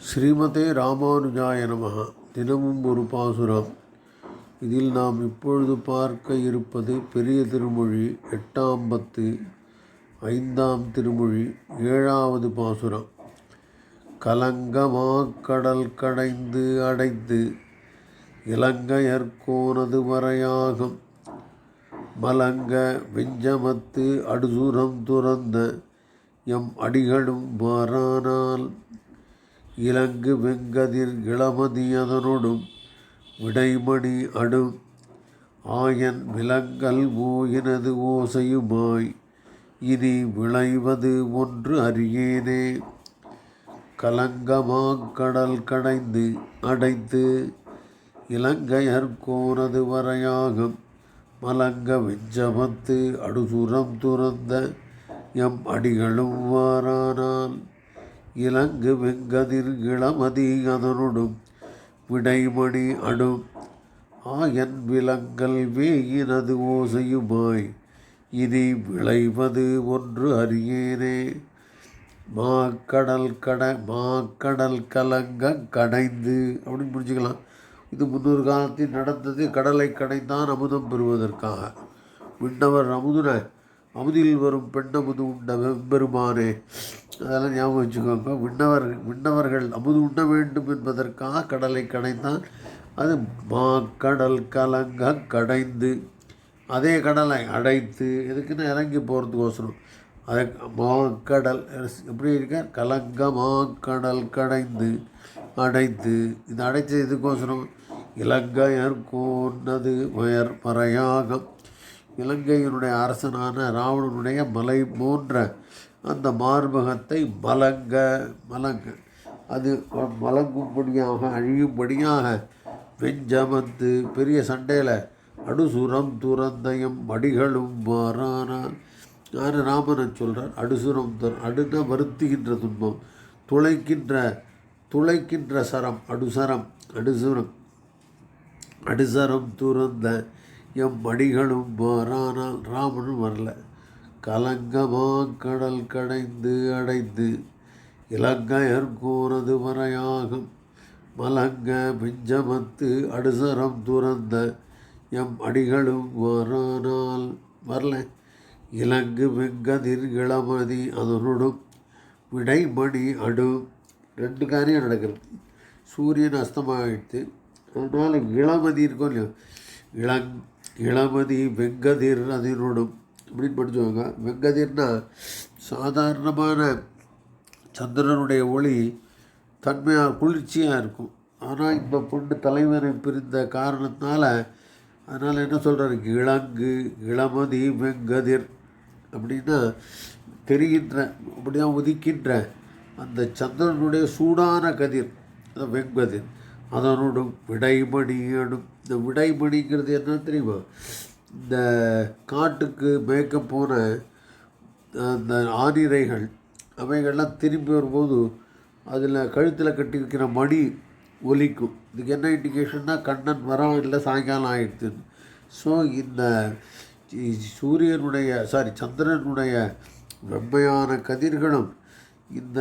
ஸ்ரீமதே ராமானுஜாய நமகா. தினமும் ஒரு பாசுரம். இதில் நாம் இப்பொழுது பார்க்க இருப்பது பெரிய திருமொழி எட்டாம் பத்து ஐந்தாம் திருமொழி ஏழாவது பாசுரம். கலங்கமாக் கடல் கடைந்து அடைந்து இலங்கையர்கோனது வரையாகும். மலங்க வெஞ்சமத்து அடுசுரம் துறந்த எம் அடிகளும் மாறானால் இலங்கு வெங்கதிர் இளமதியதனொடும் விடைமணி அடும் ஆயன் விலங்கல் ஓயினது ஓசையுமாய் இனி விளைவது ஒன்று அறியேனே. கலங்கமாக் கடல் கடைந்து அடைத்து இலங்கையர் கோனது வரையாகும் மலங்க வெஞ்சமத்து அடுசுரம் துறந்த எம் அடிகளும் வாரானால். இலங்கு வெங்கதிர் இளமதி அதனுடும் விடைமணி அடும் ஆயன் விலங்கல் வேயினது ஓசையுமாய் இனி விளைவது ஒன்று அறியேனே. மாக்கடல் கட மாக்கடல் கலங்க கடைந்து. அப்படின்னு புரிஞ்சுக்கலாம். இது முன்னொரு காலத்தில் நடந்தது கடலை கடைந்தான் அமுதம் பெறுவதற்காக. விண்ணவர் அமுதுன அமுதில் வரும் பெண்ணமுது உண்ட வெம்பெருமானே அதெல்லாம் ஞாபகம் வச்சுக்கோங்க. விண்ணவர் விண்ணவர்கள் அமுது உண்ண வேண்டும் என்பதற்காக கடலை கடைந்தான் அது மாக்கடல் கலங்க கடைந்து அதே கடலை அடைத்து எதுக்குன்னு இறங்கி போகிறதுக்கோசரம் அதை மாக்கடல் எப்படி இருக்க கலங்க மாக்கடல் கடைந்து அடைத்து. இது அடைத்த இதுக்கோசரம் இலங்கையர் கோன்னது வயர் மறையாகம் இலங்கையினுடைய அரசனான ராவணனுடைய மலை போன்ற அந்த மார்பகத்தை மலங்க மலங்க அது மலங்கும்படியாக அழியும்படியாக வெஞ்சமந்து பெரிய சண்டையில் அடுசுரம் துறந்தயம் மடிகளும் மாறானால் யார் ராமனை சொல்கிறார் அடுசுரம் துற அடுன வருத்துகின்ற துன்பம் துளைக்கின்ற துளைக்கின்ற சரம் அடுசரம் அடுசுரம். அடுசரம் துறந்த எம் மடிகளும் மாறானால் ராமனும் வரல. கலங்கமா கடல் கடைந்து அடைந்து இலங்கையர் கூறது வரையாகும். மலங்க பிஞ்சமத்து அடுசரம் துறந்த எம் அடிகளும் வரானால் வரல. இலங்கு வெங்கதிர் இளமதி அதனுடும் விடைமணி அடு ரெண்டு காரியம் நடக்கிறது. சூரியன் அஸ்தமாகிடுது அதனால் இளமதி இருக்கும் இல்லையா? இளங் இளமதி வெங்கதிர் அதிரொடும். அப்படின்னு படிச்சுவாங்க. வெங்கதிர்னா சாதாரணமான சந்திரனுடைய ஒளி தன்மையாக குளிர்ச்சியாக இருக்கும். ஆனால் இந்த பொண்ணு தலைவரை பிரிந்த காரணத்தினால அதனால் என்ன சொல்கிறாரு இளங்கு இளமதி வெங்கதிர் அப்படின்னா தெரிகின்ற அப்படியா உதிக்கின்ற அந்த சந்திரனுடைய சூடான கதிர். அந்த அதனோட அதனோடும் விடைமணியோடும் இந்த விடைமணிங்கிறது என்ன தெரியுமா? இந்த காட்டுக்கு மேய்க்க போன அந்த ஆனிரைகள் அவைகள்லாம் திரும்பி வரும்போது அதில் கழுத்தில் கட்டியிருக்கிற மணி ஒலிக்கும். இதுக்கு என்ன இண்டிகேஷன்னா கண்ணன் வரோம் இல்லை சாயங்காலம் ஆகிடுதுன்னு ஸோ இந்த சூரியனுடைய சாரி சந்திரனுடைய வெம்மையான கதிர்களும் இந்த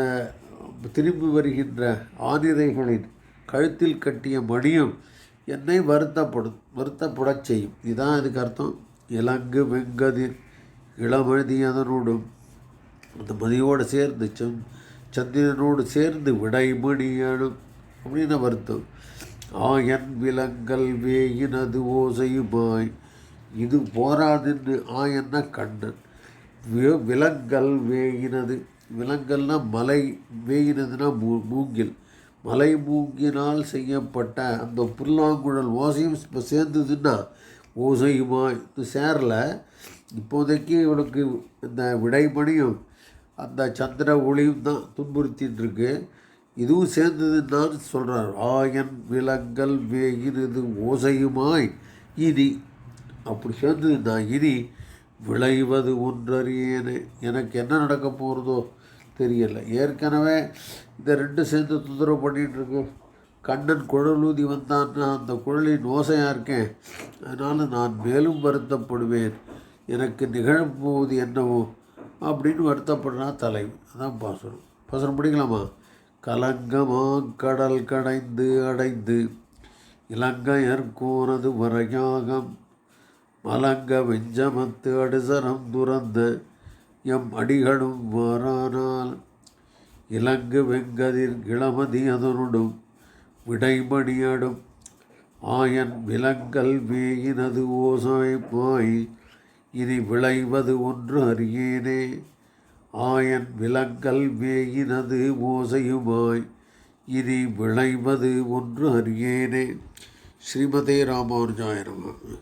திரும்பி வருகின்ற ஆனிரைகளின் கழுத்தில் கட்டிய மணியும் என்னை வருத்தப்படும் வருத்தப்படச் செய்யும். இதுதான் இதுக்கு அர்த்தம். இலங்கு வெங்கதிர் இளமழுதி அதனோடும் அந்த மதியோடு சேர்ந்து சந் சந்திரனோடு சேர்ந்து விடைமணியனும் அப்படின்னு வருத்தம். ஆயன் விலங்கல் வேயினது ஓசையுமாய் இது போராதுன்னு ஆயன்னா கண்ணன். விலங்கல் வேயினது விலங்கல்னால் மலை வேயினதுன்னா மூ மூங்கில். மலை மூங்கினால் செய்யப்பட்ட அந்த புல்லாங்குழல் ஓசையும் இப்போ சேர்ந்ததுன்னா ஓசையுமா? இது சேரல. இப்போதைக்கு இவனுக்கு இந்த விடைமணியும் அந்த சந்திர ஒளியும் தான் துன்புறுத்தின்னு இருக்கு. இதுவும் சேர்ந்ததுன்னு சொல்கிறார் ஆயன் விலங்கல் வேகினது ஓசையுமாய் இனி அப்படி சேர்ந்ததுன்னா இனி விளைவது ஒன்றறியேனே. எனக்கு என்ன நடக்க போகிறதோ தெரியலை. ஏற்கனவே இந்த ரெண்டு சேர்ந்து தொந்தரவு பண்ணிகிட்ருக்கு கண்ணன் குழலூதி வந்தான்னா அந்த குழலின் ஓசையாக இருக்கேன். அதனால் நான் மேலும் வருத்தப்படுவேன். எனக்கு நிகழப்போவது என்னவோ அப்படின்னு வருத்தப்படுறா தலைவி. அதான் பாசுரம். பாசுரம் படிக்கலாமா? கலங்கமாங் கடல் கடைந்து அடைந்து இலங்கையர்கோனது வரையாகம். மலங்க வெஞ்சமத்து அடுசரம் துறந்த எம் அடிகளும் வாரானால் இலங்கு வெங்கதிர் இளமதி அதனுடும் விடைமணியடும். ஆயன் விலங்கல் வேயினது ஓசாய்ப்பாய் இனி விளைவது ஒன்று அறியேனே. ஆயன் விலங்கல் வேயினது ஓசையுமாய் இனி விளைவது ஒன்று அறியேனே. ஸ்ரீமதே ராமானுஜாயிரமாக.